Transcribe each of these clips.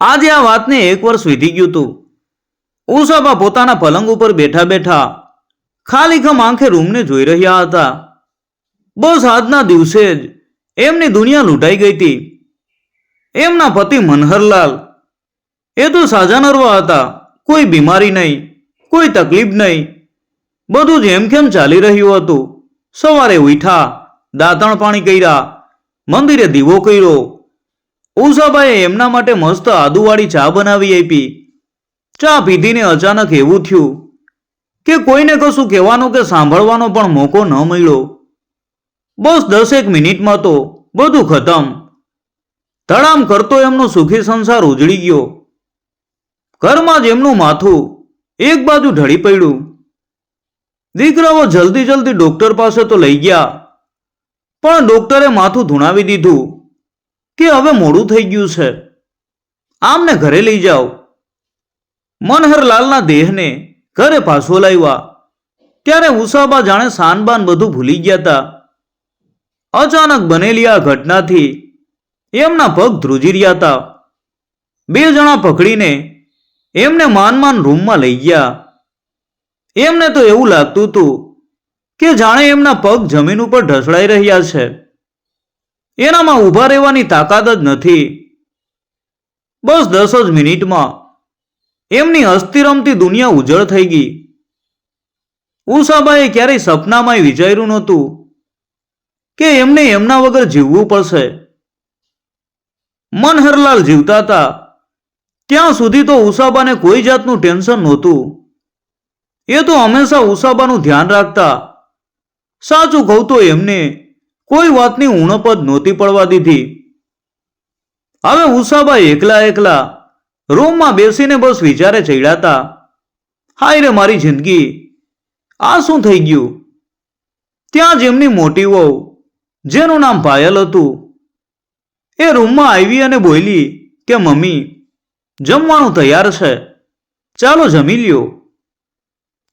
આજે આ વાતને એક વર્ષ વીતી ગયું હતું. ઉષાબા પોતાના પલંગ ઉપર બેઠા બેઠા ખાલીખમ આંખે રૂમને જોઈ રહ્યા હતા. બસ આજના દિવસે જ એમની દુનિયા લૂંટાઈ ગઈ હતી. એમના પતિ મનહરલાલ, એ તો સાજા નરવા હતા, કોઈ બીમારી નહીં, કોઈ તકલીફ નહીં. બધું જેમ કેમ ચાલી રહ્યું હતું? સવારે ઉઠા દાંતણ પાણી કર્યા, મંદિરે દીવો કર્યો ઉષાબાએ એમના માટે મસ્ત આદુવાળી ચા બનાવી આપી. ચા પીધીને અચાનક એવું થયું કે કોઈને કશું કહેવાનો કે સાંભળવાનો પણ મોકો ન મળ્યો. બસ દસેક મિનિટમાં તો બધું ખતમ. ધડામ કરતો એમનો સુખી સંસાર ઉજળી ગયો. ઘરમાં જ એમનું માથું એક બાજુ ઢળી પડ્યું. દીકરાઓ જલ્દી જલ્દી ડોક્ટર પાસે તો લઈ ગયા. પણ ડોક્ટરે માથું ધૂણાવી દીધું. કે હવે મોડું થઈ ગયું છે. આમને ઘરે લઈ જાઓ. મનહરલાલના દેહને ઘરે પાછો લાવ્યા. ત્યારે ઉષાબા જાણે સાનબાન બધું ભૂલી ગયા હતા અચાનક બનેલી આ ઘટનાથી એમના પગ ધ્રુજી રહ્યા હતા બે જણા પકડીને એમને માન માન રૂમમાં લઈ ગયા. એમને તો એવું લાગતું હતું કે જાણે એમના પગ જમીન ઉપર ઢસડાઈ રહ્યા છે. એનામાં ઊભા રહેવાની તાકાત જ નથી. બસ દસ જ મિનિટમાં એમની અસ્થિ રમતી દુનિયા ઉજળ થઈ ગઈ. ઉષાબાએ ક્યારેય સપનામાં વિચાર્યું નહોતું કે એમને એમના વગર જીવવું પડશે. મનહરલાલ જીવતા હતા. ત્યાં સુધી તો ઉષાબાને કોઈ જાતનું ટેન્શન નહોતું. એ તો હંમેશા ઉષાબાનું ધ્યાન રાખતા. સાચું કહું તો એમને કોઈ વાતની ઉણપદ નહોતી પડવા દીધી. હવે ઉષાબા એકલા એકલા રૂમમાં બેસીને બસ વિચારે ચડ્યાતા હાય રે મારી જિંદગી, આ શું થઈ ગયું? ત્યાં જેમની મોટી વહુ, જેનું નામ પાયલ હતું, એ રૂમમાં આવી અને બોલી કે, મમ્મી, જમવાનું તૈયાર છે. ચાલો જમી લ્યો.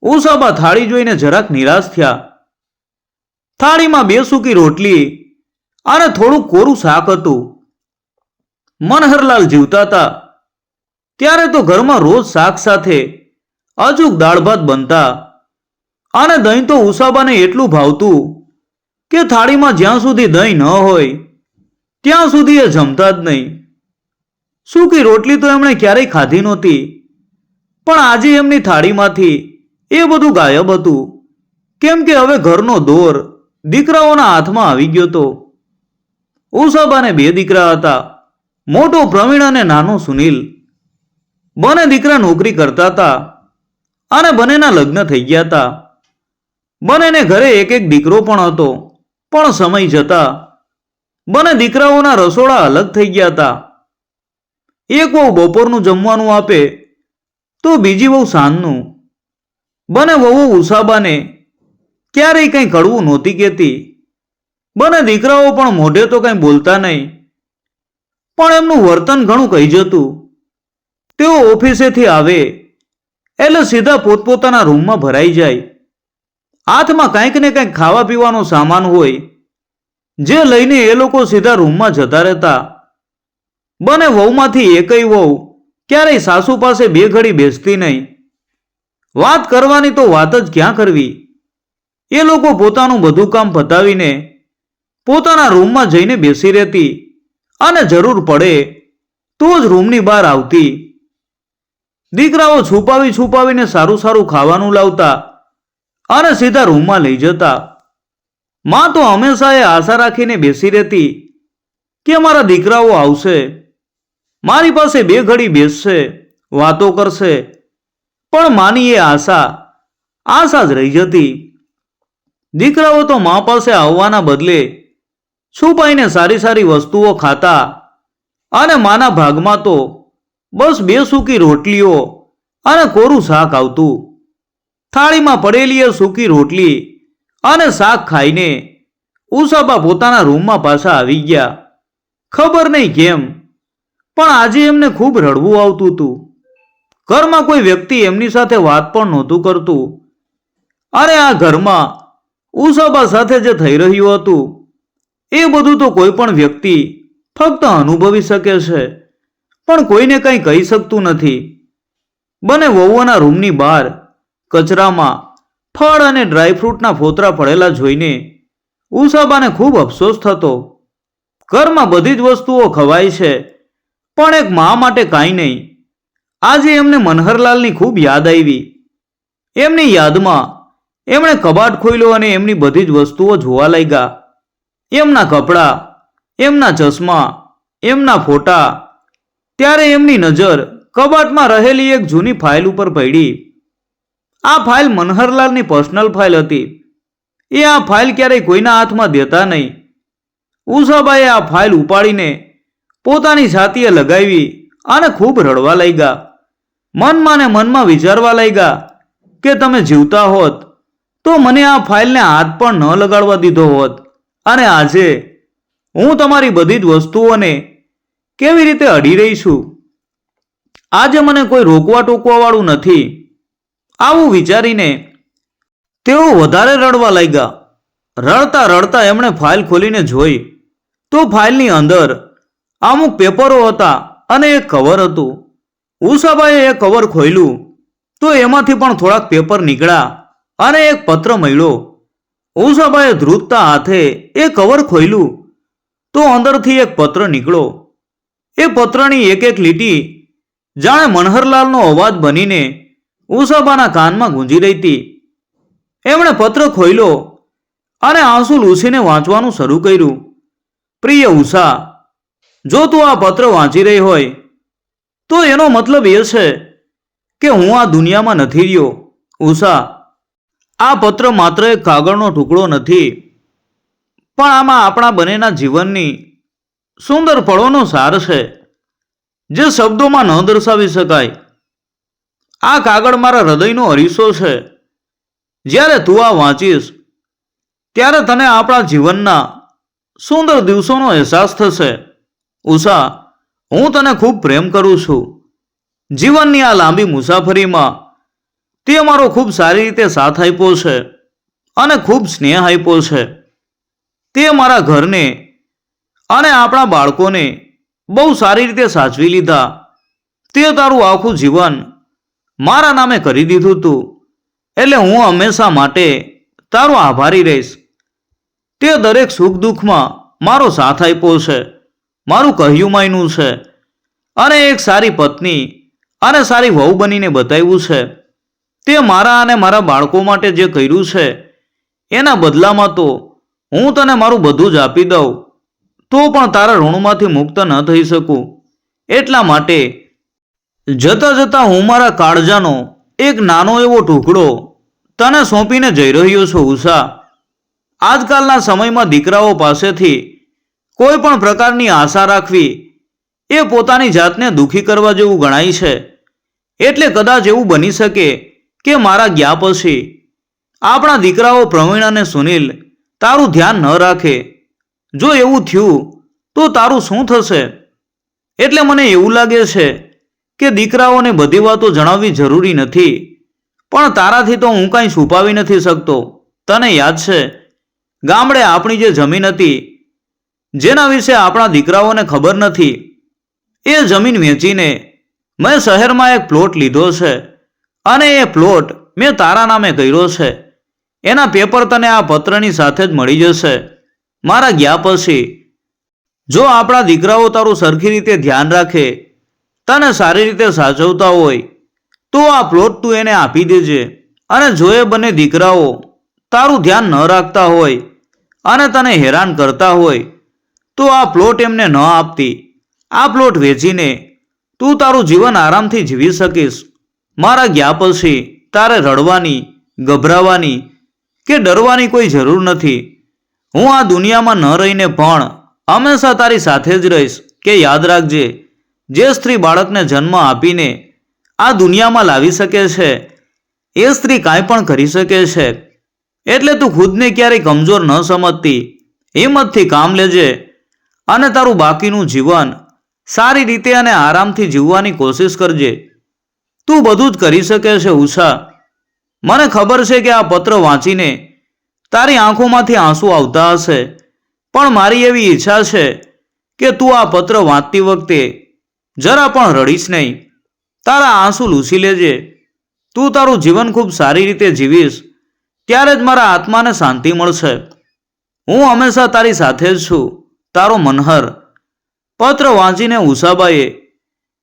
ઉષાબા થાળી જોઈને જરાક નિરાશ થયા. થાળીમાં બે સૂકી રોટલી અને થોડું કોરું શાક હતું. મનહરલાલ જીવતા હતા. ત્યારે તો ઘરમાં રોજ શાક સાથે અચૂક દાળ ભાત બનતા અને દહીં તો ઉષાબાને એટલું ભાવતું કે થાળીમાં જ્યાં સુધી દહીં ન હોય, ત્યાં સુધી એ જમતા જ નહીં. સૂકી રોટલી તો એમણે ક્યારેય ખાધી નહોતી, પણ આજે એમની થાળીમાંથી એ બધું ગાયબ હતું. કેમ કે હવે ઘરનો દોર દીકરાઓના હાથમાં આવી ગયો તો. ઉષાબાને બે દીકરા હતા. મોટો પ્રવીણ અને નાનો સુનિલ. બંને દીકરા નોકરી કરતા હતા અને બંનેના લગ્ન થઈ ગયા હતા. બંનેને ઘરે એક એક દીકરો પણ હતો, પણ સમય જતા બંને દીકરાઓના રસોડા અલગ થઈ ગયા હતા. એક વહુ બપોરનું જમવાનું આપે, તો બીજી વહુ સાંજનું. બંને વહુ ઉષાબાને ક્યારેય કંઈ કડવું નહોતી કહેતી. બંને દીકરાઓ પણ મોઢે તો કંઈ બોલતા નહીં. પણ એમનું વર્તન ઘણું કહી જતું. તેઓ ઓફિસેથી આવે, એટલે સીધા પોતપોતાના રૂમમાં ભરાઈ જાય. હાથમાં કંઈક ને કંઈક ખાવા પીવાનો સામાન હોય, જે લઈને એ લોકો સીધા રૂમમાં જતા રહેતા. બને વહુમાંથી એકય વહુ ક્યારેય સાસુ પાસે બે ઘડી બેસતી નહીં. વાત કરવાની તો વાત જ ક્યાં કરવી? એ લોકો પોતાનું બધું કામ પતાવીને પોતાના રૂમમાં જઈને બેસી રહેતી અને જરૂર પડે તો જ રૂમની બહાર આવતી. દીકરાઓ છુપાવી છુપાવીને સારું સારું ખાવાનું લાવતા અને સીધા રૂમમાં લઈ જતા. માં તો હંમેશા એ આશા રાખીને બેસી રહેતી કે મારા દીકરાઓ આવશે, મારી પાસે બે ઘડી બેસશે, વાતો કરશે. પણ માની એ આશા આશા જ રહી જતી. દીકરાઓ તો મા પાસે આવવાના બદલે છુપાઈને સારી સારી વસ્તુઓ ખાતા અને માના ભાગમાં તો બસ બે સૂકી રોટલીઓ અને કોરું શાક આવતું. થાળીમાં પડેલી એ સૂકી રોટલી અને શાક ખાઈને ઉષાબા પોતાના રૂમમાં પાછા આવી ગયા. ખબર નહીં કેમ, પણ આજે એમને ખૂબ રડવું આવતું હતું ઘરમાં કોઈ વ્યક્તિ એમની સાથે વાત પણ નહોતું કરતું. અરે આ ઘરમાં ઉષાબા સાથે જે થઈ રહ્યું હતું, એ બધું તો કોઈ પણ વ્યક્તિ ફક્ત અનુભવી શકે છે. પણ કોઈને કંઈ કહી શકતું નથી. બને વહુઓના રૂમની બહાર, કચરામાં, ફળ અને ડ્રાયફ્રૂટના ફોતરા પડેલા જોઈને ઉષાબાને ખૂબ અફસોસ થતો. ઘરમાં બધી જ વસ્તુઓ ખવાય છે, પણ એક મા માટે કાંઈ નહીં. આજે એમને મનહરલાલની ખૂબ યાદ આવી. એમની યાદમાં એમણે કબાટ ખોલ્યો અને એમની બધી જ વસ્તુઓ જોવા લાગ્યા. એમના કપડાં, એમના ચશ્મા, એમના ફોટા. ત્યારે એમની નજર કબાટમાં રહેલી એક જૂની ફાઇલ ઉપર પડી. આ ફાઇલ મનહરલાલની પર્સનલ ફાઇલ હતી. એ આ ફાઇલ ક્યારેય કોઈના હાથમાં દેતા નહીં. ઉષાબાએ આ ફાઇલ ઉપાડીને પોતાની છાતીએ લગાવી અને ખૂબ રડવા લાગ્યા. મનમાં ને મનમાં વિચારવા લાગ્યા કે તમે જીવતા હોત. તો મને આ ફાઇલને હાથ પણ ન લગાડવા દીધો હોત. અને આજે હું તમારી બધી જ વસ્તુઓને કેવી રીતે અડી રહી છું? આજે મને કોઈ રોકવા ટોકવાવાળું નથી. આવું વિચારીને તેઓ વધારે રડવા લાગ્યા. રડતા રડતા એમણે ફાઇલ ખોલીને જોઈ. તો ફાઇલની અંદર અમુક પેપરો હતા અને એક કવર હતું. ઉષાબાએ એ કવર ખોલ્યું તો એમાંથી પણ થોડાક પેપર નીકળ્યા. અને એક પત્ર મળ્યો. ઓસાબાએ ધ્રુજતા હાથે એ કવર ખોલ્યું તો અંદરથી એક પત્ર નીકળો એ પત્રની એક એક લીટી જાણે મનહરલાલનો અવાજ બનીને ઉષાબાના કાનમાં ગુંજી રહી હતી. એમણે પત્ર ખોલ્યો અને આંસુ લૂસીને વાંચવાનું શરૂ કર્યું. પ્રિય ઉષા જો તું આ પત્ર વાંચી રહી હોય, તો એનો મતલબ એ છે કે હું આ દુનિયામાં નથી રહ્યો. ઉષા આ પત્ર માત્ર એક કાગળનો ટુકડો નથી, પણ આમાં આપણા બંનેના જીવનની સુંદર પળોનો સાર છે, જે શબ્દોમાં ન દર્શાવી શકાય. આ કાગળ મારા હૃદયનો અરીસો છે. જ્યારે તું આ વાંચીશ, ત્યારે તને આપણા જીવનના સુંદર દિવસોનો અહેસાસ થશે. ઉષા, હું તને ખૂબ પ્રેમ કરું છું. જીવનની આ લાંબી મુસાફરીમાં તે મારો ખૂબ સારી રીતે સાથ આપ્યો છે અને ખૂબ સ્નેહ આપ્યો છે. તે મારા ઘરને અને આપણા બાળકોને બહુ સારી રીતે સાચવી લીધા. તે તારું આખું જીવન મારા નામે કરી દીધું તું. એટલે હું હંમેશા માટે તારો આભારી રહીશ. તે દરેક સુખ દુઃખમાં મારો સાથ આપ્યો છે. મારું કહ્યું માયનું છે. અને એક સારી પત્ની અને સારી વહુ બનીને બતાવ્યું છે. તે મારા અને મારા બાળકો માટે જે કર્યું છે, એના બદલામાં તો હું તને મારું બધું જ આપી દઉં. તો પણ તારા ઋણમાંથી મુક્ત ન થઈ શકું. એટલા માટે જતા જતા હું મારા કાળજાનો એક નાનો એવો ટુકડો તને સોંપીને જઈ રહ્યો છું, ઉષા. આજકાલના સમયમાં દીકરાઓ પાસેથી કોઈ પણ પ્રકારની આશા રાખવી એ પોતાની જાતને દુઃખી કરવા જેવું ગણાય છે. એટલે કદાચ એવું બની શકે કે મારા ગયા પછી આપણા દીકરાઓ પ્રવીણ અને સુનિલ તારું ધ્યાન ન રાખે. જો એવું થયું, તો તારું શું થશે? એટલે મને એવું લાગે છે કે દીકરાઓને બધી વાતો જણાવવી જરૂરી નથી. પણ તારાથી તો હું કાંઈ છુપાવી નથી શકતો. તને યાદ છે? ગામડે આપણી જે જમીન હતી, જેના વિશે આપણા દીકરાઓને ખબર નથી. એ જમીન વેચીને મેં શહેરમાં એક પ્લોટ લીધો છે. અને એ પ્લોટ મેં તારા નામે કર્યો છે. એના પેપર તને આ પત્રની સાથે જ મળી જશે. મારા ગયા પછી, જો આપણા દીકરાઓ તારું સરખી રીતે ધ્યાન રાખે, તને સારી રીતે સાચવતા હોય, તો આ પ્લોટ તું એને આપી દેજે. અને જો એ બંને દીકરાઓ તારું ધ્યાન ન રાખતા હોય અને તને હેરાન કરતા હોય, તો આ પ્લોટ એમને ન આપતી. આ પ્લોટ વેચીને તું તારું જીવન આરામથી જીવી શકીશ. મારા ગયા પછી તારે રડવાની, ગભરાવાની કે ડરવાની કોઈ જરૂર નથી. હું આ દુનિયામાં ન રહીને પણ હંમેશા તારી સાથે જ રહીશ કે યાદ રાખજે, જે સ્ત્રી બાળકને જન્મ આપીને આ દુનિયામાં લાવી શકે છે, એ સ્ત્રી કાંઈ પણ કરી શકે છે. એટલે તું ખુદને ક્યારેય કમજોર ન સમજતી, હિંમતથી કામ લેજે અને તારું બાકીનું જીવન સારી રીતે અને આરામથી જીવવાની કોશિશ કરજે. તું બધું જ કરી શકે છે, ઉષા. મને ખબર છે કે આ પત્ર વાંચીને તારી આંખોમાંથી આંસુ આવતા હશે. પણ મારી એવી ઈચ્છા છે કે તું આ પત્ર વાંચતી વખતે જરા પણ રડીશ નહીં. તારા આંસુ લૂસી લેજે. તું તારું જીવન ખૂબ સારી રીતે જીવીશ. ત્યારે જ મારા આત્માને શાંતિ મળશે. હું હંમેશા તારી સાથે જ છું. તારો મનહર. પત્ર વાંચીને ઉષાબાએ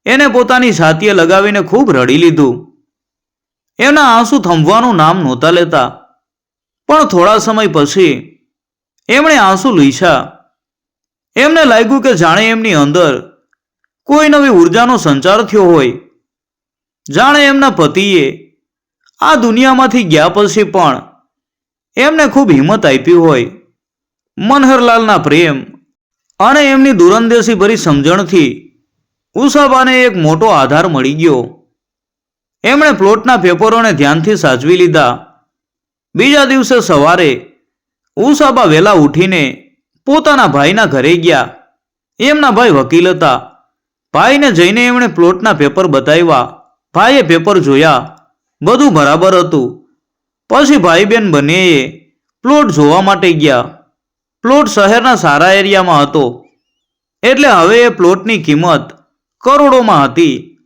એને પોતાની છાતીએ લગાવીને ખૂબ રડી લીધું. એના આંસુ થંભવાનું નામ નહોતા લેતા. પણ થોડા સમય પછી એમણે આંસુ લીછા એમને લાગ્યું કે જાણે એમની અંદર કોઈ નવી ઉર્જાનો સંચાર થયો હોય. જાણે એમના પતિએ આ દુનિયામાંથી ગયા પછી પણ એમને ખૂબ હિંમત આપી હોય. મનહરલાલના પ્રેમ અને એમની દુરંદેશી ભરી સમજણથી ઉષાબાને એક મોટો આધાર મળી ગયો. એમણે પ્લોટના પેપરોને ધ્યાનથી સાચવી લીધા. બીજા દિવસે સવારે ઉષાબા વહેલા ઉઠીને પોતાના ભાઈના ઘરે ગયા. એમના ભાઈ વકીલ હતા. ભાઈને જઈને એમણે પ્લોટના પેપર બતાવ્યા. ભાઈએ પેપર જોયા. બધું બરાબર હતું. પછી ભાઈ બેન બંનેએ પ્લોટ જોવા માટે ગયા. પ્લોટ શહેરના સારા એરિયામાં હતો. એટલે હવે એ પ્લોટની કિંમત કરોડોમાં હતી.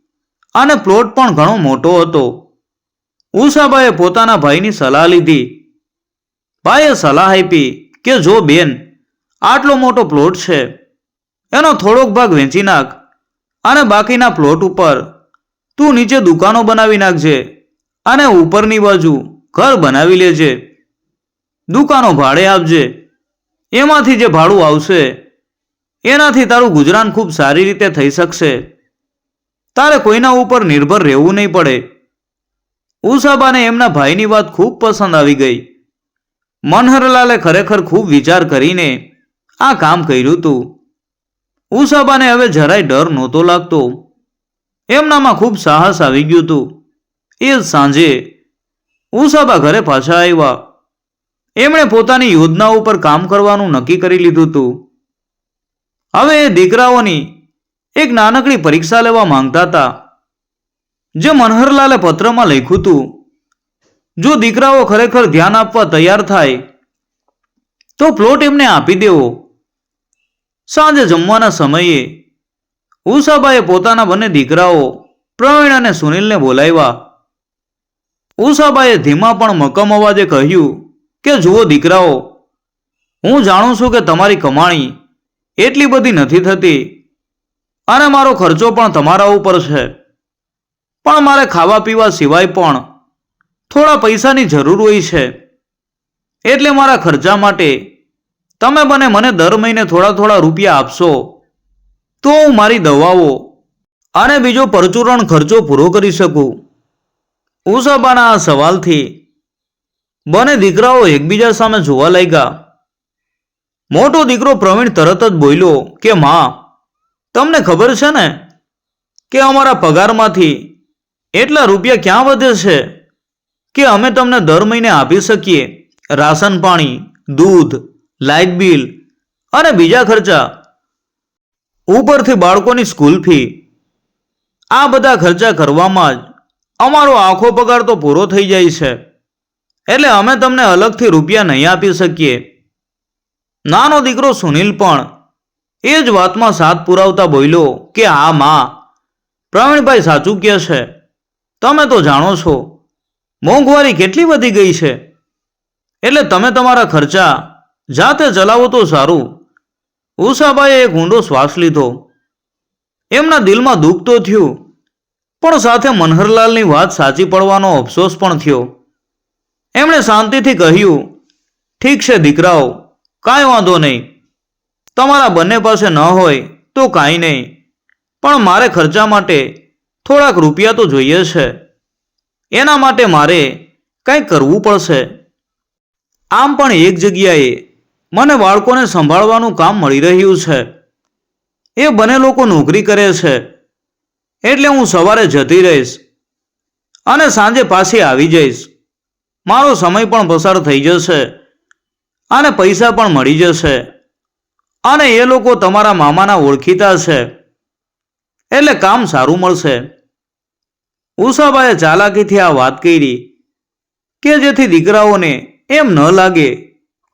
અને પ્લોટ પણ ઘણો મોટો હતો. ઉષાબાએ પોતાના ભાઈની સલાહ લીધી. ભાઈએ સલાહ આપી કે, જો બેન, આટલો મોટો પ્લોટ છે, એનો થોડોક ભાગ વેચી નાખ અને બાકીના પ્લોટ ઉપર તું નીચે દુકાનો બનાવી નાખજે અને ઉપરની બાજુ ઘર બનાવી લેજે. દુકાનો ભાડે આપજે. એમાંથી જે ભાડું આવશે એનાથી તારું ગુજરાન ખૂબ સારી રીતે થઈ શકશે. તારે કોઈના ઉપર નિર્ભર રહેવું નહીં પડે. ઉષાબાને એમના ભાઈની વાત ખૂબ પસંદ આવી ગઈ. મનહરલાલે ખરેખર ખૂબ વિચાર કરીને આ કામ કર્યું હતું ઉષાબાને હવે જરાય ડર નહોતો લાગતો. એમનામાં ખૂબ સાહસ આવી ગયું હતું એ જ સાંજે ઉષાબા ઘરે પાછા આવ્યા. એમણે પોતાની યોજના ઉપર કામ કરવાનું નક્કી કરી લીધું હતું હવે એ દીકરાઓની એક નાનકડી પરીક્ષા લેવા માંગતા હતા. જે મનહરલાલે પત્રમાં લખ્યું હતું, જો દીકરાઓ ખરેખર ધ્યાન આપવા તૈયાર થાય, તો પ્લોટ એમને આપી દેવો. સાંજે જમવાના સમયે ઉષાબાએ પોતાના બંને દીકરાઓ પ્રવીણ અને સુનિલને બોલાવ્યા. ઉષાબાએ ધીમા પણ મક્કમ અવાજે કહ્યું કે, જુઓ દીકરાઓ, હું જાણું છું કે તમારી કમાણી એટલી બધી નથી થતી. અને મારો ખર્ચો પણ તમારા ઉપર છે. પણ મારે ખાવા પીવા સિવાય પણ થોડા પૈસાની જરૂર હોય છે. એટલે મારા ખર્ચા માટે તમે બને મને દર મહિને થોડા થોડા રૂપિયા આપશો, તો હું મારી દવાઓ અને બીજો પરચુરણ ખર્ચો પૂરો કરી શકું. ઉષાબાના આ સવાલથી બંને દીકરાઓ એકબીજા સામે જોવા લાગ્યા. મોટો દીકરો પ્રવીણ તરત જ બોલ્યો કે, માં, તમને ખબર છે ને કે અમારા પગારમાંથી એટલા રૂપિયા ક્યાં વધે છે કે અમે તમને દર મહિને આપી શકીએ? રાશન પાણી, દૂધ, લાઇટ બિલ અને બીજા ખર્ચા. ઉપરથી બાળકોની સ્કૂલ ફી. આ બધા ખર્ચા કરવામાં જ અમારો આખો પગાર તો પૂરો થઈ જાય છે. એટલે અમે તમને અલગથી રૂપિયા નહીં આપી શકીએ. નાનો દીકરો સુનિલ પણ એ જ વાતમાં સાથ પુરાવતા બોલ્યો કે આ માં પ્રવીણભાઈ સાચું કહે છે. તમે તો જાણો છો, મોંઘવારી કેટલી વધી ગઈ છે. એટલે તમે તમારા ખર્ચા જાતે ચલાવો તો સારું. ઉષાબાઈએ એક ઊંડો શ્વાસ લીધો. એમના દિલમાં દુઃખ તો થયું, પણ સાથે મનહરલાલની વાત સાચી પડવાનો અફસોસ પણ થયો. એમણે શાંતિથી કહ્યું, ઠીક છે દીકરાઓ કાંઈ વાંધો નહીં. તમારા બંને પાસે ન હોય તો કાંઈ નહીં. પણ મારે ખર્ચા માટે થોડાક રૂપિયા તો જોઈએ છે. એના માટે મારે કંઈ કરવું પડશે. આમ પણ એક જગ્યાએ મને બાળકોને સંભાળવાનું કામ મળી રહ્યું છે. એ બંને લોકો નોકરી કરે છે. એટલે હું સવારે જતી રહીશ અને સાંજે પાછી આવી જઈશ. મારો સમય પણ પસાર થઈ જશે. અને પૈસા પણ મળી જશે. અને એ લોકો તમારા મામાના ઓળખીતા છે. એટલે કામ સારું મળશે. ઉષાબાએ ચાલાકીથી આ વાત કરી કે જેથી દીકરાઓને એમ ન લાગે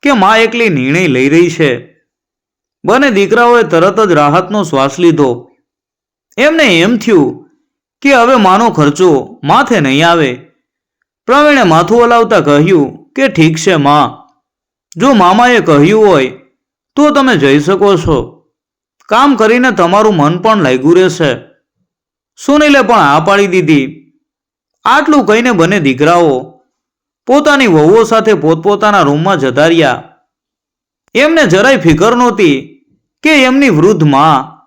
કે માં એકલી નિર્ણય લઈ રહી છે. બંને દીકરાઓએ તરત જ રાહતનો શ્વાસ લીધો. એમને એમ થયું કે હવે માનો ખર્ચો માથે નહીં આવે. પ્રવીણે માથું હલાવતા કહ્યું કે ઠીક છે, માં. જો મામાએ કહ્યું હોય, તો તમે જઈ શકો છો. કામ કરીને તમારું મન પણ લાગ્યું રહેશે. સુનિલે પણ આ પાડી દીધી. આટલું કહીને બંને દીકરાઓ પોતાની વહુઓ સાથે પોતપોતાના રૂમમાં જતા રહ્યા. એમને જરાય ફિકર નહોતી કે એમની વૃદ્ધમાં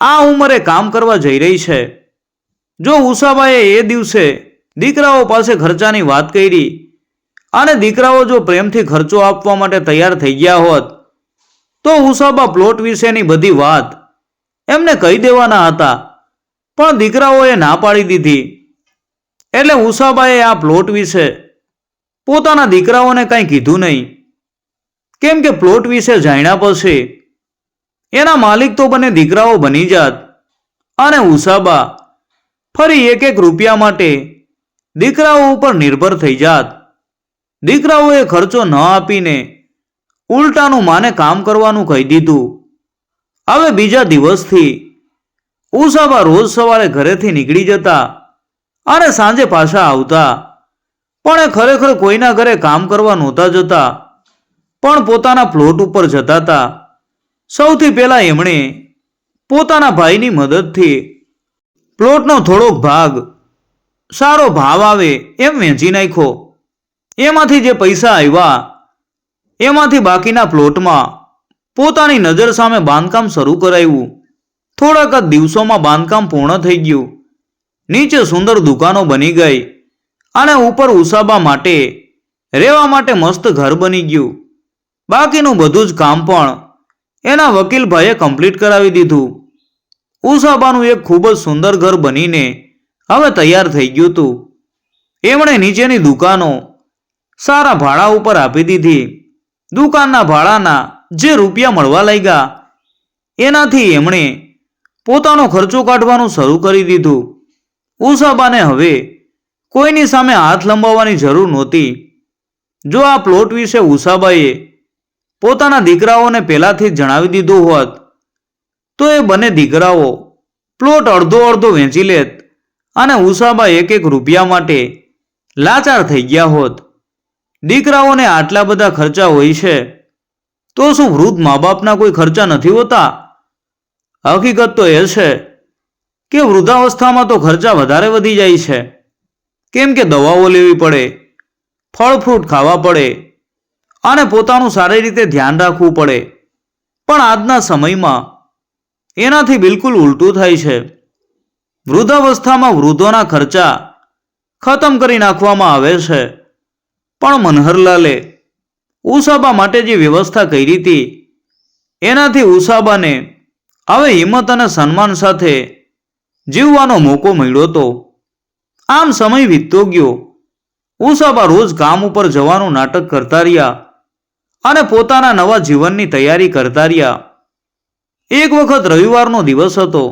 આ ઉંમરે કામ કરવા જઈ રહી છે. જો ઉષાબાએ એ દિવસે દીકરાઓ પાસે ખર્ચાની વાત કરી અને દીકરાઓ જો પ્રેમથી ખર્ચો આપવા માટે તૈયાર થઈ ગયા હોત, તો ઉષાબા પ્લોટ વિશેની બધી વાત એમને કહી દેવાના હતા. પણ દીકરાઓએ ના પાડી દીધી. એટલે ઉષાબાએ આ પ્લોટ વિશે પોતાના દીકરાઓને કંઈ કીધું નહીં. કેમ કે પ્લોટ વિશે જાણ્યા પછી એના માલિક તો બને દીકરાઓ બની જાત અને ઉષાબા ફરી એક એક રૂપિયા માટે દીકરાઓ ઉપર નિર્ભર થઈ જાત. દીકરાઓએ ખર્ચો ન આપીને ઉલટાનું માને કામ કરવાનું કહી દીધું. હવે બીજા દિવસથી ઉષાબા રોજ સવારે ઘરેથી નીકળી જતા અને સાંજે પાછા આવતા. પણ એ ખરેખર કોઈના ઘરે કામ કરવા નહોતા જતા, પણ પોતાના પ્લોટ ઉપર જતા હતા સૌથી પહેલા એમણે પોતાના ભાઈની મદદથી પ્લોટનો થોડોક ભાગ, સારો ભાવ આવે એમ વેચી નાખ્યો. એમાંથી જે પૈસા આવ્યા, એમાંથી બાકીના પ્લોટમાં પોતાની નજર સામે બાંધકામ શરૂ કરાવ્યું થોડાક જ દિવસોમાં બાંધકામ પૂર્ણ થઈ ગયું. નીચે સુંદર દુકાનો બની ગઈ અને ઉપર ઉસાબા માટે, રહેવા માટે મસ્ત ઘર બની ગયું. બાકીનું બધું જ કામ પણ એના વકીલભાઈએ કમ્પ્લીટ કરાવી દીધું. ઉષાબાનું એક ખૂબ જ સુંદર ઘર બનીને હવે તૈયાર થઈ ગયું હતું. એમણે નીચેની દુકાનો સારા ભાડા ઉપર આપી દીધી. દુકાનના ભાડાના જે રૂપિયા મળવા લાગ્યા, એનાથી એમણે પોતાનો ખર્ચો કાઢવાનું શરૂ કરી દીધું. ઉષાબાને હવે કોઈની સામે હાથ લંબાવવાની જરૂર નહોતી. જો આ પ્લોટ વિશે ઉષાબાએ પોતાના દીકરાઓને પહેલાંથી જણાવી દીધું હોત, તો એ બંને દીકરાઓ પ્લોટ અડધો અડધો વેચી લેત અને ઉષાબા એક એક રૂપિયા માટે લાચાર થઈ ગયા હોત. દીકરાઓને આટલા બધા ખર્ચા હોય છે, તો શું વૃદ્ધ મા બાપના કોઈ ખર્ચા નથી હોતા? હકીકત તો એ છે કે વૃદ્ધાવસ્થામાં તો ખર્ચા વધારે વધી જાય છે. કેમ કે દવાઓ લેવી પડે, ફળ ફ્રૂટ ખાવા પડે, અને પોતાનું સારી રીતે ધ્યાન રાખવું પડે. પણ આજના સમયમાં એનાથી બિલકુલ ઉલટું થાય છે. વૃદ્ધાવસ્થામાં વૃદ્ધોના ખર્ચા ખતમ કરી નાખવામાં આવે છે. પણ મનહરલાલે ઉષાબા માટે જે વ્યવસ્થા કરી હતી, એનાથી ઉષાબાને હવે હિંમત અને સન્માન સાથે જીવવાનો મોકો મળ્યો હતો. આમ સમય વીતતો ગયો. ઉષાબા રોજ કામ ઉપર જવાનું નાટક કરતા રહ્યા અને પોતાના નવા જીવનની તૈયારી કરતા રહ્યા. એક વખત રવિવારનો દિવસ હતો.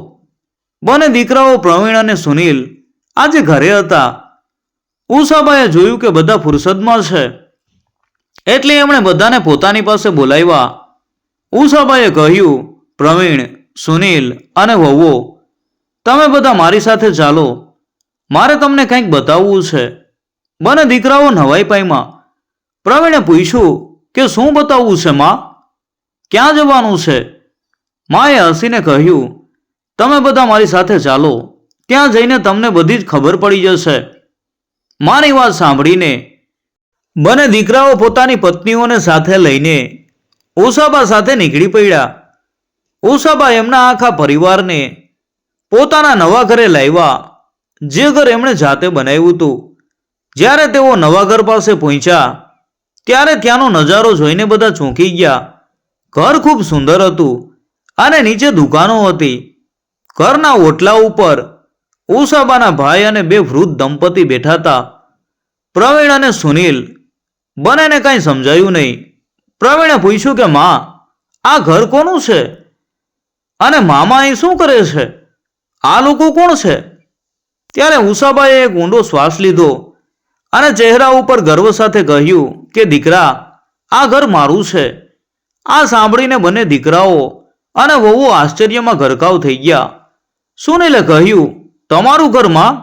બંને દીકરાઓ પ્રવીણ અને સુનિલ આજે ઘરે હતા. ઉષાબાએ જોયું કે બધા ફુરસદમાં છે. એટલે એમણે બધાને પોતાની પાસે બોલાવ્યા. ઉષાબાએ કહ્યું, પ્રવીણ, સુનિલ અને વહુઓ, તમે બધા મારી સાથે ચાલો. મારે તમને કંઈક બતાવવું છે. બંને દીકરાઓ નવાઈ પાઈમાં પ્રવીણે પૂછ્યું કે શું બતાવવું છે, માં? ક્યાં જવાનું છે? માએ હસીને કહ્યું, તમે બધા મારી સાથે ચાલો. ત્યાં જઈને તમને બધી જ ખબર પડી જશે. મારી વાત સાંભળીને બંને દીકરાઓ પોતાની પત્નીઓને સાથે લઈને ઉષાબા સાથે નીકળી પડ્યા. ઉષાબા એમના આખા પરિવારને પોતાના નવા ઘરે લાવ્યા, જે ઘર એમણે જાતે બનાવ્યું હતું. જ્યારે તેઓ નવા ઘર પાસે પહોંચ્યા, ત્યારે ત્યાંનો નજારો જોઈને બધા ચોંકી ગયા. ઘર ખૂબ સુંદર હતું અને નીચે દુકાનો હતી. ઘરના ઓટલા ઉપર ઉષાબાના ભાઈ અને બે વૃદ્ધ દંપતી બેઠા હતા. પ્રવીણ અને સુનિલ બંનેને કાંઈ સમજાયું નહીં. પ્રવીણે પૂછ્યું કે, માં, આ ઘર કોનું છે? અને મામા અહીં શું કરે છે? આ લોકો કોણ છે? ત્યારે ઉષાબાએ એક ઊંડો શ્વાસ લીધો અને ચહેરા ઉપર ગર્વ સાથે કહ્યું કે, દીકરા, આ ઘર મારું છે. આ સાંભળીને બંને દીકરાઓ અને વહુ આશ્ચર્યમાં ગરકાવ થઈ ગયા. સુનિલે કહ્યું તમારું ઘરમાં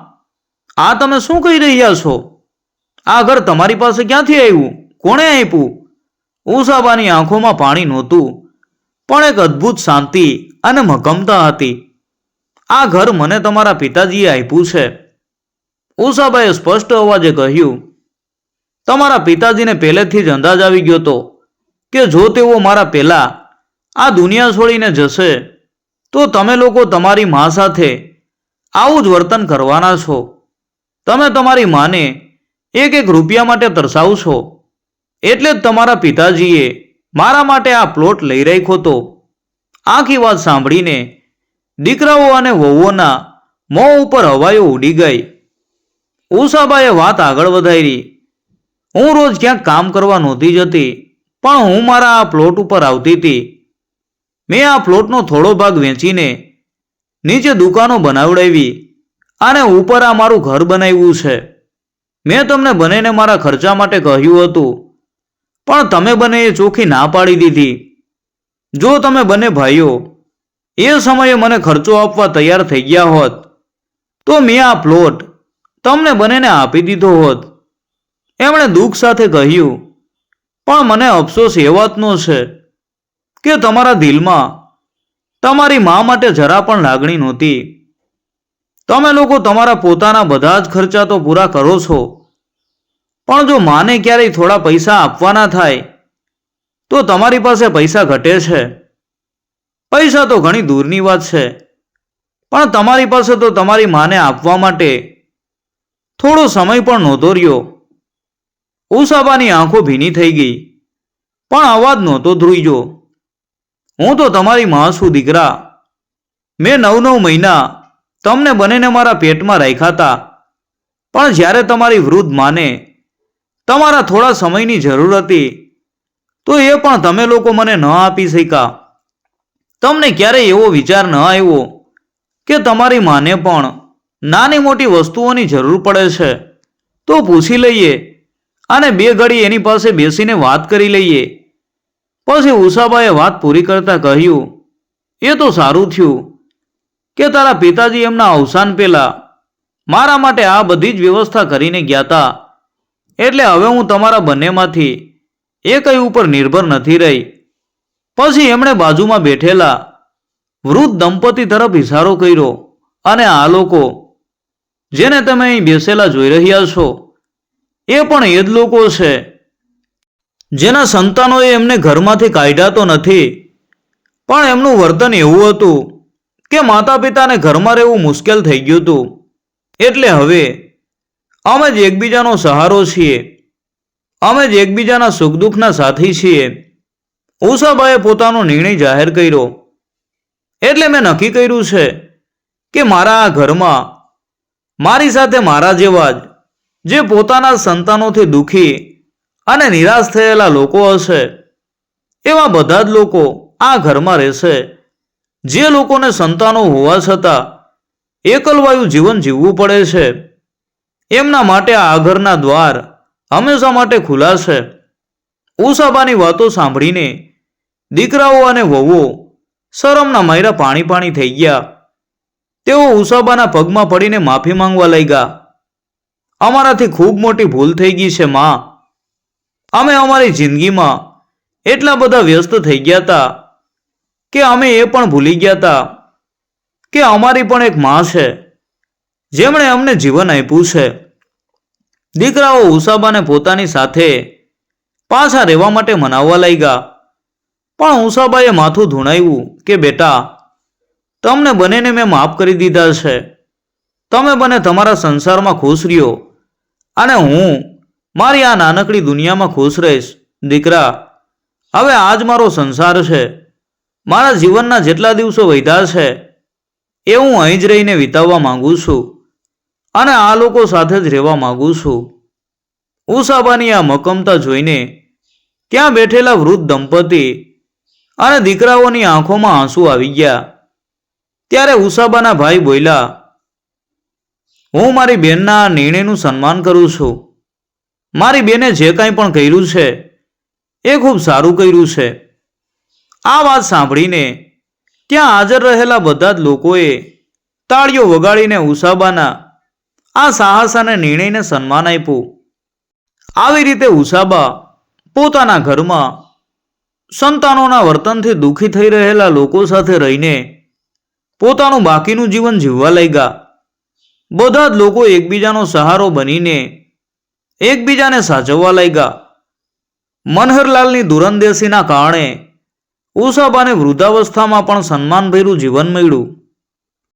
આ તમે શું કહી રહ્યા છો? આ ઘર તમારી પાસે ક્યાંથી આવ્યું? કોણે આપ્યું? ઉષાબાની આંખોમાં પાણી નહોતું, પણ એક અદ્ભુત શાંતિ અને મકમતા હતી. આ ઘર મને તમારા પિતાજીએ આપ્યું છે. ઉષાબાએ સ્પષ્ટ અવાજે કહ્યું, તમારા પિતાજીને પહેલેથી જ અંદાજ આવી ગયો હતો કે જો તેઓ મારા પહેલા આ દુનિયા છોડીને જશે, તો તમે લોકો તમારી મા સાથે આવું જ વર્તન કરવાના છો. તમે તમારી માને એક એક રૂપિયા માટે તરસાવશો એટલે જ તમારા પિતાજીએ મારા માટે આ પ્લોટ લઈ રાખ્યો હતો. આખી વાત સાંભળીને દીકરાઓ અને વહુઓના મોં ઉપર હવાયો ઉડી ગઈ. ઉષાબાએ વાત આગળ વધારી. હું રોજ ક્યાંક કામ કરવા નહોતી જતી, પણ હું મારા આ પ્લોટ ઉપર આવતી હતી. મેં આ પ્લોટનો થોડો ભાગ વેચીને નીચે દુકાનો બનાવડાવી અને ઉપર આ મારું ઘર બનાવ્યું છે. મેં તમને બંનેને મારા ખર્ચા માટે કહ્યું હતું, પણ તમે બંનેએ ચોખ્ખી ના પાડી દીધી. જો તમે બંને ભાઈઓ એ સમયે મને ખર્ચો આપવા તૈયાર થઈ ગયા હોત, તો મેં આ પ્લોટ તમને બંનેને આપી દીધો હોત. એમણે દુઃખ સાથે કહ્યું, પણ મને અફસોસ એ વાતનો છે કે તમારા દિલમાં તમારી મા માટે જરા પણ લાગણી નહોતી. તમે લોકો તમારા પોતાના બધા જ ખર્ચા તો પૂરા કરો છો. પણ જો માને ક્યારેય થોડા પૈસા આપવાના થાય, તો તમારી પાસે પૈસા ઘટે છે. પૈસા તો ઘણી દૂરની વાત છે. પણ તમારી પાસે તો તમારી માને આપવા માટે થોડો સમય પણ નહોતો રહ્યો. ઉષાબાની આંખો ભીની થઈ ગઈ, પણ અવાજ નહોતો ધ્રુઈજો હું તો તમારી માં દીકરા. મેં નવ નવ મહિના તમને બંનેને મારા પેટમાં રાખ્યા પણ જ્યારે તમારી વૃદ્ધ માને તમારા થોડા સમયની જરૂર હતી, તો એ પણ તમે લોકો મને ન આપી શક્યા. તમને ક્યારેય એવો વિચાર ન આવ્યો કે તમારી માને પણ નાની મોટી વસ્તુઓની જરૂર પડે છે. તો પૂછી લઈએ અને બે ઘડી એની પાસે બેસીને વાત કરી લઈએ. પછી ઉષાબાએ વાત પૂરી કરતા કહ્યું, એ તો સારું થયું કે તારા પિતાજી એમના અવસાન પહેલા મારા માટે આ બધી જ વ્યવસ્થા કરીને ગયા હતા એટલે હવે હું તમારા બંનેમાંથી એ કંઈ ઉપર નિર્ભર નથી રહી. પછી એમણે બાજુમાં બેઠેલા વૃદ્ધ દંપતી તરફ ઇશારો કર્યો અને આ લોકો, જેને તમે અહીં બેસેલા જોઈ રહ્યા છો, એ પણ એ જ લોકો છે જેના સંતાનોએ એમને ઘરમાંથી કાઢ્યા તો નથી. પણ એમનું વર્તન એવું હતું કે માતા પિતાને ઘરમાં રહેવું મુશ્કેલ થઈ ગયું હતું. એટલે હવે અમે જ એકબીજાનો સહારો છીએ. અમે જ એકબીજાના સુખ દુઃખના સાથી છીએ. ઉષાબાએ પોતાનો નિર્ણય જાહેર કર્યો. એટલે મેં નક્કી કર્યું છે કે મારા આ ઘરમાં મારી સાથે મારા જેવા જ, જે પોતાના સંતાનોથી દુઃખી અને નિરાશ થયેલા લોકો હશે. એવા બધા જ લોકો આ ઘરમાં રહેશે. જે લોકોને સંતાનો હોવા છતાં એકલવાયુ જીવન જીવવું પડે છે. એમના માટે આ ઘરના દ્વાર હંમેશા માટે ખુલ્લા છે. ઉષાબાની વાતો સાંભળીને દીકરાઓ અને વહુઓ શરમના માયરા પાણી પાણી થઈ ગયા. તેઓ ઉષાબાના પગમાં પડીને માફી માંગવા લાગ્યા. અમારાથી ખૂબ મોટી ભૂલ થઈ ગઈ છે, માં. અમે અમારી જિંદગીમાં એટલા બધા વ્યસ્ત થઈ ગયા હતા કે અમે એ પણ ભૂલી ગયા હતા કે અમારી પણ એક માં છે, જેમણે અમને જીવન આપ્યું છે. દીકરાઓ ઉષાબાને પોતાની સાથે પાછા રહેવા માટે મનાવવા લાગ્યા. પણ ઉષાબાએ માથું ધૂણાવ્યું કે, બેટા, તમને બંનેને મેં માફ કરી દીધા છે. તમે બંને તમારા સંસારમાં ખુશ રહ્યો અને હું મારી આ નાનકડી દુનિયામાં ખુશ રહીશ. દીકરા, હવે આજ મારો સંસાર છે. મારા જીવનના જેટલા દિવસો વધ્યા છે, એ હું અહીં જ રહીને વિતાવવા માંગુ છું અને આ લોકો સાથે જ રહેવા માંગુ છું. ઉષાબાની આ મક્કમતા જોઈને ત્યાં બેઠેલા વૃદ્ધ દંપતી અને દીકરાઓની આંખોમાં આંસુ આવી ગયા. ત્યારે ઉષાબાના ભાઈ બોલ્યા, હું મારી બેનના આ નિર્ણયનું સન્માન કરું છું. મારી બેને જે કાંઈ પણ કર્યું છે, એ ખૂબ સારું કર્યું છે. આ વાત સાંભળીને ત્યાં હાજર રહેલા બધા જ લોકોએ તાળીઓ વગાડીને ઉષાબાના આ સાહસ અને નિર્ણયને સન્માન આપ્યું. આવી રીતે ઉષાબા પોતાના ઘરમાં સંતાનોના વર્તનથી દુઃખી થઈ રહેલા લોકો સાથે રહીને પોતાનું બાકીનું જીવન જીવવા લાગ્યા. બધા જ લોકો એકબીજાનો સહારો બનીને એકબીજાને સાચવવા લાગ્યા. મનહરલાલની દુરંદેશીના કારણે ઉષાબાને વૃદ્ધાવસ્થામાં પણ સન્માનભર્યું જીવન મળ્યું.